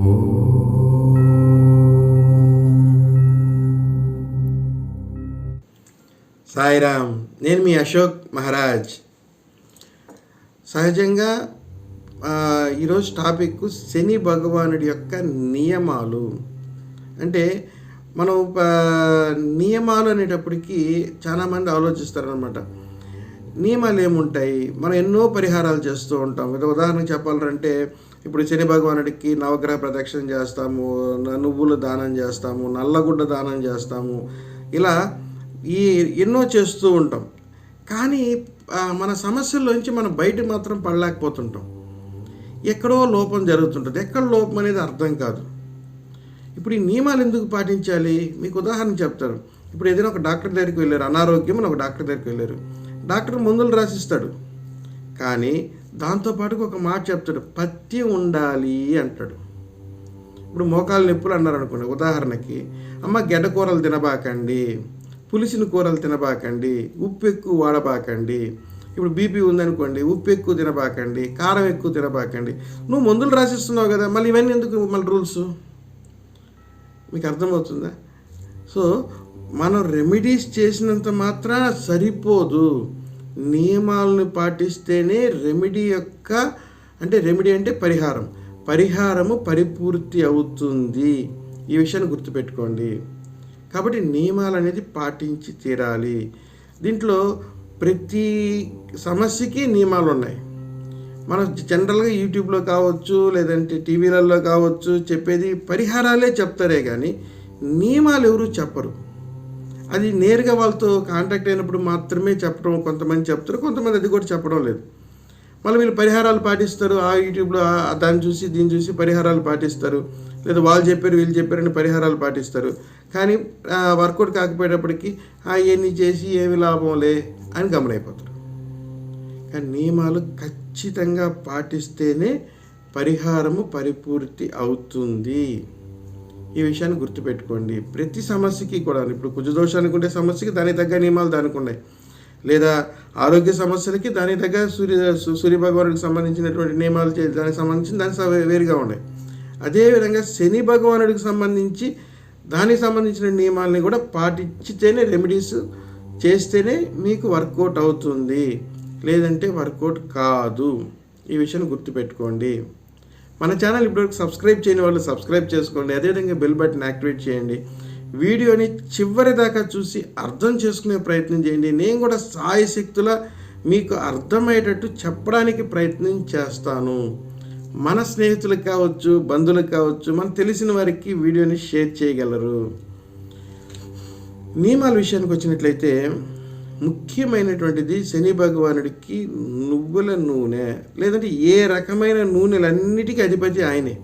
సాయిరామ్ నేను మీ అశోక్ మహారాజ్. సహజంగా ఈరోజు టాపిక్ శని భగవానుడి యొక్క నియమాలు. అంటే మనం నియమాలు అనేటప్పటికీ చాలామంది ఆలోచిస్తారనమాట నియమాలు ఏముంటాయి మనం ఎన్నో పరిహారాలు చేస్తూ ఉంటాం. ఉదాహరణకు చెప్పాలంటే ఇప్పుడు శని భగవానుడికి నవగ్రహ ప్రదక్షిణ చేస్తాము నువ్వులు దానం చేస్తాము నల్లగుడ్డ దానం చేస్తాము. ఇలా ఈ ఎన్నో చేస్తూ ఉంటాం. కానీ మన సమస్యల్లోంచి మనం బయట మాత్రం పడలేకపోతుంటాం. ఎక్కడో లోపం జరుగుతుంటుంది. ఎక్కడ లోపం అనేది అర్థం కాదు. ఇప్పుడు ఈ నియమాలు ఎందుకు పాటించాలి? మీకు ఉదాహరణ చెప్తారు ఇప్పుడు ఏదైనా ఒక డాక్టర్ దగ్గరికి వెళ్ళారు అనారోగ్యం అని ఒక డాక్టర్ దగ్గరికి వెళ్ళారు. డాక్టర్ మందులు రాసిస్తాడు. కానీ దాంతోపాటు ఒక మాట చెప్తాడు పత్తి ఉండాలి అంటాడు. ఇప్పుడు మోకాలు నొప్పులు అన్నారు అనుకోండి ఉదాహరణకి అమ్మ గెడ్డ కూరలు తినబాకండి పులిసిన కూరలు తినబాకండి ఉప్పు ఎక్కువ వాడబాకండి ఇప్పుడు బీపీ ఉందనుకోండి ఉప్పు ఎక్కువ తినబాకండి కారం ఎక్కువ తినబాకండి నువ్వు మందులు రాసిస్తున్నావు కదా మళ్ళీ ఇవన్నీ ఎందుకు మళ్ళీ రూల్స్? మీకు అర్థమవుతుందా? సో మనం రెమెడీస్ చేసినంత మాత్రాన సరిపోదు. నియమాలను పాటిస్తేనే రెమెడీ యొక్క అంటే రెమెడీ అంటే పరిహారం. పరిహారము పరిపూర్తి అవుతుంది. ఈ విషయాన్ని గుర్తుపెట్టుకోండి. కాబట్టి నియమాలు అనేది పాటించి తీరాలి. దీంట్లో ప్రతి సమస్యకి నియమాలు ఉన్నాయి మనం జనరల్గా యూట్యూబ్లో కావచ్చు లేదంటే టీవీలలో కావచ్చు చెప్పేది పరిహారాలే చెప్తారే కానీ నియమాలు ఎవరు చెప్పరు. అది నేరుగా వాళ్ళతో కాంటాక్ట్ అయినప్పుడు మాత్రమే చెప్పడం కొంతమంది చెప్తారు కొంతమంది అది కూడా చెప్పడం లేదు. మళ్ళీ వీళ్ళు పరిహారాలు పాటిస్తారు ఆ యూట్యూబ్లో దాన్ని చూసి దీన్ని చూసి పరిహారాలు పాటిస్తారు. లేదా వాళ్ళు చెప్పారు వీళ్ళు చెప్పారని పరిహారాలు పాటిస్తారు. కానీ వర్కౌట్ కాకపోయేటప్పటికి అవన్నీ ఇవన్నీ చేసి ఏమి లాభంలే అని గమనైపోతారు. కానీ నియమాలు ఖచ్చితంగా పాటిస్తేనే పరిహారము పరిపూర్తి అవుతుంది. ఈ విషయాన్ని గుర్తుపెట్టుకోండి. ప్రతి సమస్యకి కూడా ఇప్పుడు కుజదోషానికి ఉండే సమస్యకి దానికి తగ్గ నియమాలు దానికి ఉన్నాయి. లేదా ఆరోగ్య సమస్యలకి దానికి తగ్గ సూర్య సు- సూర్య సంబంధించినటువంటి నియమాలు దానికి సంబంధించి దానికి స- వేరుగా ఉన్నాయి. అదేవిధంగా శని భగవానుడికి సంబంధించి దానికి సంబంధించిన నియమాలని కూడా పాటించితేనే రెమెడీస్ చేస్తేనే మీకు వర్కౌట్ అవుతుంది. లేదంటే వర్కౌట్ కాదు. ఈ విషయాన్ని గుర్తుపెట్టుకోండి. మన ఛానల్ ఇప్పటివరకు సబ్స్క్రైబ్ చేయని వాళ్ళు సబ్స్క్రైబ్ చేసుకోండి. అదేవిధంగా బెల్ బటన్ యాక్టివేట్ చేయండి. వీడియోని చివరి దాకా చూసి అర్థం చేసుకునే ప్రయత్నం చేయండి. నేను కూడా సాయి శక్తుల మీకు అర్థమయ్యేటట్టు చెప్పడానికి ప్రయత్నం చేస్తాను. మన స్నేహితులకు కావచ్చు బంధువులకు కావచ్చు మనకు తెలిసిన వారికి వీడియోని షేర్ చేయగలరు. నియమాల విషయానికి వచ్చినట్లయితే ముఖ్యమైనటువంటిది శని భగవానుడికి నువ్వుల నూనె లేదంటే ఏ రకమైన నూనెలన్నిటికీ అధిపతి ఆయనే.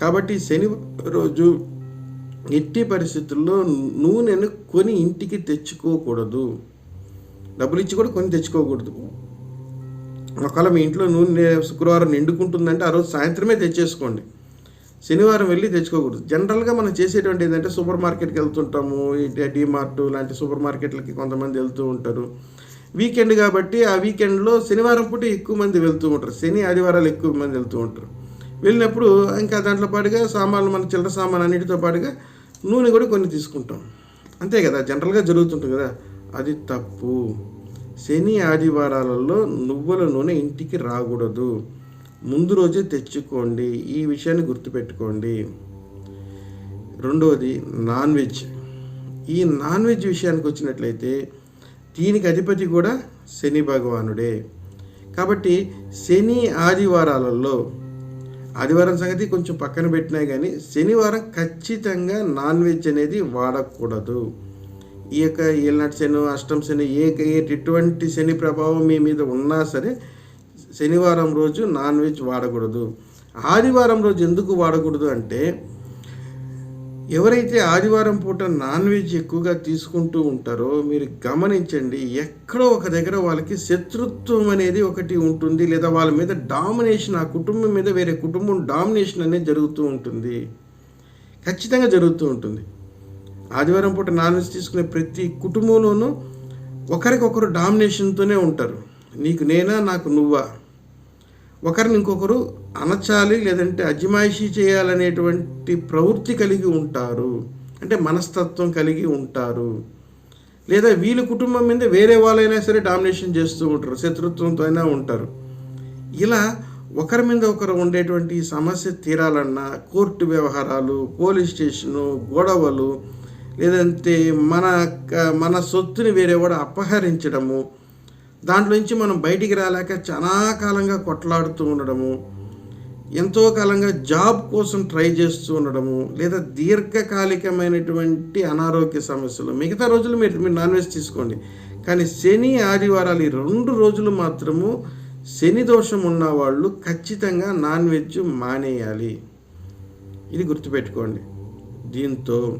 కాబట్టి శని రోజు ఎట్టి పరిస్థితుల్లో నూనెను కొని ఇంటికి తెచ్చుకోకూడదు. డబ్బులు ఇచ్చి కూడా కొని తెచ్చుకోకూడదు. ఒకవేళ మీ ఇంట్లో నూనె శుక్రవారం నిండుకుంటుందంటే ఆ రోజు సాయంత్రమే తెచ్చేసుకోండి. శనివారం వెళ్ళి తెచ్చుకోకూడదు. జనరల్గా మనం చేసేటువంటి ఏంటంటే సూపర్ మార్కెట్కి వెళ్తుంటాము డీమార్ట్ డిమార్ట్ లాంటి సూపర్ మార్కెట్లకి కొంతమంది వెళ్తూ ఉంటారు. వీకెండ్ కాబట్టి ఆ వీకెండ్లో శనివారం పూట ఎక్కువ మంది వెళ్తూ ఉంటారు. శని ఆదివారాలు ఎక్కువ మంది వెళ్తూ ఉంటారు. వెళ్ళినప్పుడు ఇంకా దాంట్లో పాటుగా సామాన్లు మన చిల్లర సామాన్ అన్నిటితో పాటుగా నూనె కూడా కొన్ని తీసుకుంటాం. అంతే కదా జనరల్గా జరుగుతుంటుంది కదా. అది తప్పు. శని ఆదివారాలలో నువ్వుల నూనె ఇంటికి రాకూడదు. ముందు రోజే తెచ్చుకోండి. ఈ విషయాన్ని గుర్తుపెట్టుకోండి. రెండవది నాన్ వెజ్. ఈ నాన్ వెజ్ విషయానికి వచ్చినట్లయితే దీనికి అధిపతి కూడా శని భగవానుడే. కాబట్టి శని ఆదివారాలలో ఆదివారం సంగతి కొంచెం పక్కన పెట్టినా కానీ శనివారం ఖచ్చితంగా నాన్ వెజ్ అనేది వాడకూడదు. ఈ యొక్క ఏళ్ళనాటి శని అష్టం శని ఏ ఎటువంటి శని ప్రభావం మీ మీద ఉన్నా సరే శనివారం రోజు నాన్ వెజ్ వాడకూడదు. ఆదివారం రోజు ఎందుకు వాడకూడదు అంటే ఎవరైతే ఆదివారం పూట నాన్ వెజ్ ఎక్కువగా తీసుకుంటూ ఉంటారో మీరు గమనించండి ఎక్కడో ఒక దగ్గర వాళ్ళకి శత్రుత్వం అనేది ఒకటి ఉంటుంది లేదా వాళ్ళ మీద డామినేషన్ ఆ కుటుంబం మీద వేరే కుటుంబం డామినేషన్ అనేది జరుగుతూ ఉంటుంది. ఖచ్చితంగా జరుగుతూ ఉంటుంది. ఆదివారం పూట నాన్ వెజ్ తీసుకునే ప్రతి కుటుంబంలోనూ ఒకరికొకరు డామినేషన్తోనే ఉంటారు. నీకు నేనా నాకు నువ్వా? ఒకరిని ఇంకొకరు అనచాలి లేదంటే అజమాయిషీ చేయాలనేటువంటి ప్రవృత్తి కలిగి ఉంటారు. అంటే మనస్తత్వం కలిగి ఉంటారు. లేదా వీళ్ళ కుటుంబం మీద వేరే వాళ్ళైనా సరే డామినేషన్ చేస్తూ ఉంటారు శత్రుత్వంతో అయినా ఉంటారు. ఇలా ఒకరి మీద ఒకరు ఉండేటువంటి సమస్య తీరాలన్నా కోర్టు వ్యవహారాలు పోలీస్ స్టేషను గొడవలు లేదంటే మన క- మన సొత్తుని వేరేవాడు అపహరించడము దాంట్లో నుంచి మనం బయటికి రాలేక చాలా కాలంగా కొట్లాడుతూ ఉండడము ఎంతో కాలంగా జాబ్ కోసం ట్రై చేస్తూ ఉండడము లేదా దీర్ఘకాలికమైనటువంటి అనారోగ్య సమస్యలు మిగతా రోజులు మీరు మీరు నాన్ వెజ్ తీసుకోండి. కానీ శని ఆదివారాలు ఈ రెండు రోజులు మాత్రము శని దోషం ఉన్నవాళ్ళు ఖచ్చితంగా నాన్ వెజ్ మానేయాలి. ఇది గుర్తుపెట్టుకోండి. దీంతో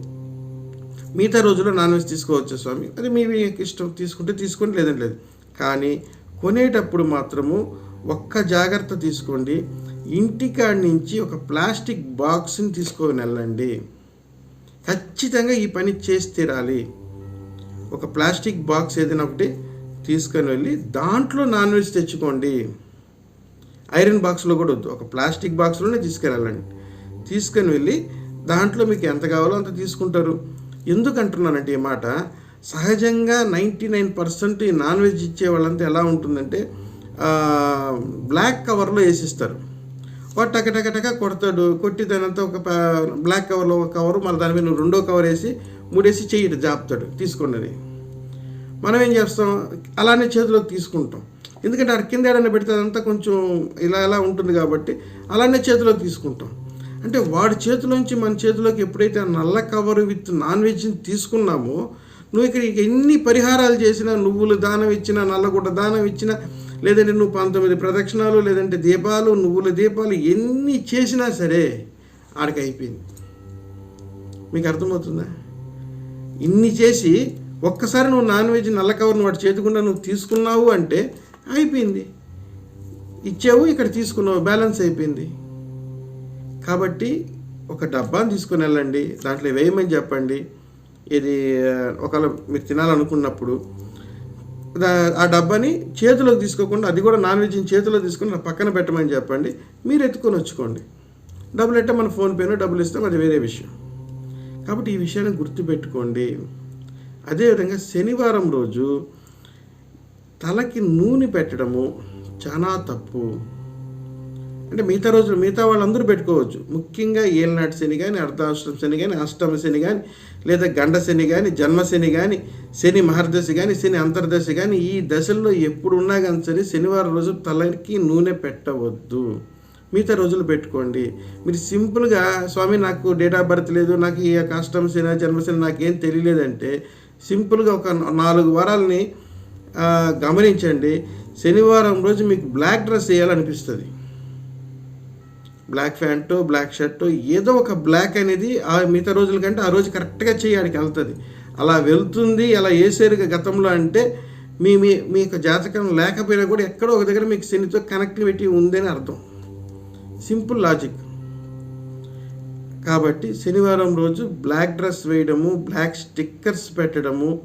మిగతా రోజుల్లో నాన్ వెజ్ తీసుకోవచ్చు స్వామి? అది మీ మీ ఇష్టం. తీసుకుంటే తీసుకోండి లేదంటే లేదు. కానీ కొనేటప్పుడు మాత్రము ఒక్క జాగ్రత్త తీసుకోండి. ఇంటికాడి నుంచి ఒక ప్లాస్టిక్ బాక్స్ని తీసుకొని వెళ్ళండి. ఖచ్చితంగా ఈ పని చేసి తీరాలి. ఒక ప్లాస్టిక్ బాక్స్ ఏదైనా ఒకటి తీసుకొని వెళ్ళి దాంట్లో నాన్ వెజ్ తెచ్చుకోండి. ఐరన్ బాక్స్లో కూడా వద్దు. ఒక ప్లాస్టిక్ బాక్స్లోనే తీసుకెళ్ళాలండి తీసుకొని వెళ్ళి దాంట్లో మీకు ఎంత కావాలో అంత తీసుకుంటారు. ఎందుకంటున్నానంటే ఈ మాట? సహజంగా నైంటీ నైన్ పర్సెంట్ ఈ నాన్ వెజ్ ఇచ్చే వాళ్ళంతా ఎలా ఉంటుందంటే బ్లాక్ కవర్లో వేసిస్తారు. వాడు టక టక టక కొడతాడు. కొట్టి దానంతా ఒక బ్లాక్ కవర్లో ఒక కవరు మళ్ళీ దాని మీద రెండో కవర్ వేసి మూడేసి చెయ్యి జాపుతాడు. తీసుకోండి మనం ఏం చేస్తాం? అలానే చేతిలోకి తీసుకుంటాం. ఎందుకంటే ఆ కింద ఏడన్నా పెడితే అదంతా కొంచెం ఇలా ఇలా ఉంటుంది కాబట్టి అలానే చేతిలోకి తీసుకుంటాం. అంటే వాడి చేతిలోంచి మన చేతిలోకి ఎప్పుడైతే ఆ నల్ల కవర్ విత్ నాన్ వెజ్ని తీసుకున్నామో నువ్వు ఇక్కడ ఇక ఎన్ని పరిహారాలు చేసినా నువ్వులు దానం ఇచ్చినా నల్లగుడ్డ దానం ఇచ్చినా లేదంటే నువ్వు పంతొమ్మిది ప్రదక్షిణాలు లేదంటే దీపాలు నువ్వుల దీపాలు ఎన్ని చేసినా సరే ఆడికి అయిపోయింది. మీకు అర్థమవుతుందా? ఇన్ని చేసి ఒక్కసారి నువ్వు నాన్ వెజ్ నల్ల కవర్ను వాటి చేతికుండా నువ్వు తీసుకున్నావు అంటే అయిపోయింది. ఇచ్చావు ఇక్కడ తీసుకున్నావు బ్యాలెన్స్ అయిపోయింది. కాబట్టి ఒక డబ్బాను తీసుకుని వెళ్ళండి దాంట్లో వేయమని చెప్పండి. ఇది ఒకవేళ మీరు తినాలనుకున్నప్పుడు దా- ఆ డబ్బాని చేతిలోకి తీసుకోకుండా అది కూడా నాన్ వెజ్ని చేతిలో తీసుకుని నా పక్కన పెట్టమని చెప్పండి. మీరు ఎత్తుకొని వచ్చుకోండి. డబ్బులు ఎట్ట మన ఫోన్పేనో డబ్బులు ఇస్తాం అది వేరే విషయం. కాబట్టి ఈ విషయాన్ని గుర్తుపెట్టుకోండి. అదేవిధంగా శనివారం రోజు తలకి నూనె పెట్టడము చాలా తప్పు. అంటే మిగతా రోజులు మిగతా వాళ్ళందరూ పెట్టుకోవచ్చు. ముఖ్యంగా ఏలనాటి శని కానీ అర్ధాష్టమ శని కానీ అష్టమ శని కానీ లేదా గండ శని కానీ జన్మ శని కానీ శని మహర్దశ కానీ శని అంతర్దశ కానీ ఈ దశల్లో ఎప్పుడు ఉన్నా కానీ సరే శనివారం రోజు తలకి నూనె పెట్టవద్దు. మిగతా రోజులు పెట్టుకోండి. మీరు సింపుల్గా స్వామి నాకు డేట్ ఆఫ్ బర్త్ లేదు నాకు ఈ యొక్క అష్టమ శని జన్మశని నాకేం తెలియలేదంటే సింపుల్గా ఒక నాలుగు వారాలని గమనించండి. శనివారం రోజు మీకు బ్లాక్ డ్రెస్ వేయాలనిపిస్తుంది. బ్లాక్ ప్యాంటు బ్లాక్ షర్టు ఏదో ఒక బ్లాక్ అనేది ఆ మిగతా రోజుల కంటే ఆ రోజు కరెక్ట్గా చేయడానికి వెళ్తుంది. అలా వెళ్తుంది అలా వేసారు గతంలో అంటే మీ మీ మీ యొక్క జాతకం లేకపోయినా కూడా ఎక్కడో ఒక దగ్గర మీకు శనితో కనెక్టివిటీ ఉందని అర్థం. Simple logic. కాబట్టి శనివారం రోజు బ్లాక్ డ్రెస్ వేయడము బ్లాక్ స్టిక్కర్స్ పెట్టడము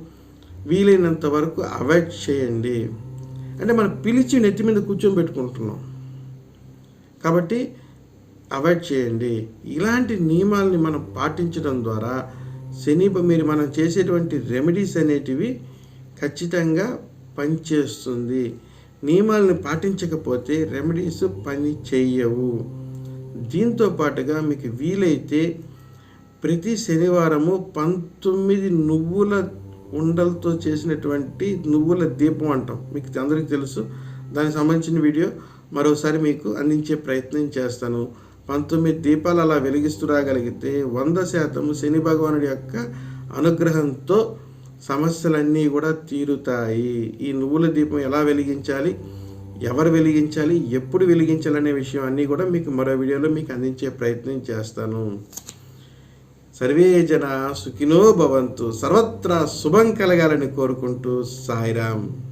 వీలైనంత వరకు అవాయిడ్ చేయండి. అంటే మనం పిలిచి నెత్తి మీద కూర్చోబెట్టుకుంటున్నాం కాబట్టి అవాయిడ్ చేయండి. ఇలాంటి నియమాల్ని మనం పాటించడం ద్వారా శని మీరు మనం చేసేటువంటి రెమెడీస్ అనేటివి ఖచ్చితంగా పనిచేస్తుంది. నియమాలను పాటించకపోతే రెమెడీస్ పని చేయవు దీంతో పాటుగా మీకు వీలైతే ప్రతి శనివారము పంతొమ్మిది నువ్వుల ఉండలతో చేసినటువంటి నువ్వుల దీపం అంటాం. మీకు అందరికీ తెలుసు. దానికి సంబంధించిన వీడియో మరోసారి మీకు అందించే ప్రయత్నం చేస్తాను. పంతొమ్మిది దీపాలు అలా వెలిగిస్తూ రాగలిగితే వంద శాతం శని భగవానుడి యొక్క అనుగ్రహంతో సమస్యలన్నీ కూడా తీరుతాయి. ఈ నువ్వుల దీపం ఎలా వెలిగించాలి? ఎవరు వెలిగించాలి? ఎప్పుడు వెలిగించాలనే విషయం అన్నీ కూడా మీకు మరో వీడియోలో మీకు అందించే ప్రయత్నం చేస్తాను. సర్వే జన సుఖినో భవంతు. సర్వత్రా శుభం కలగాలని కోరుకుంటూ సాయిరామ్.